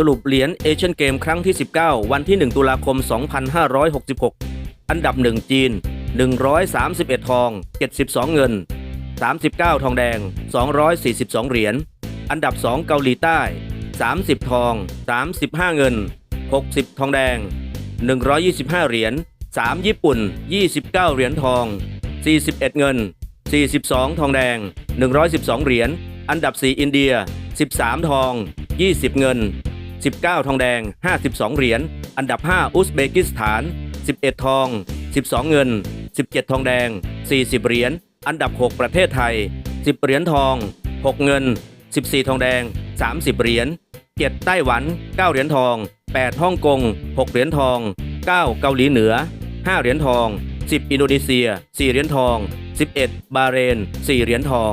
สรุปเหรียญเอเชียนเกมครั้งที่ 19 วันที่ 1 ตุลาคม 2566 อันดับ 1 จีน 131 ทอง 72 เงิน 39 ทองแดง 242 เหรียญ อันดับ 2 เกาหลีใต้ 30 ทอง 35 เงิน 60 ทองแดง 125 เหรียญ 3 ญี่ปุ่น 29 เหรียญทอง 41 เงิน 42 ทองแดง 112 เหรียญ อันดับ 4 อินเดีย 13 ทอง 20 เงิน 19 ทองแดง 52 เหรียญ อันดับ 5 อุซเบกิสถาน 11 ทอง 12 เงิน 17 ทองแดง 40 เหรียญ อันดับ 6 ประเทศไทย 10 เหรียญทอง 6 เงิน 14 ทองแดง 30 เหรียญ 7 ไต้หวัน 9 เหรียญทอง 8 ฮ่องกง 6 เหรียญทอง 9 เกาหลีเหนือ 5 เหรียญทอง 10 อินโดนีเซีย 4 เหรียญทอง 11 บาเรน 4 เหรียญทอง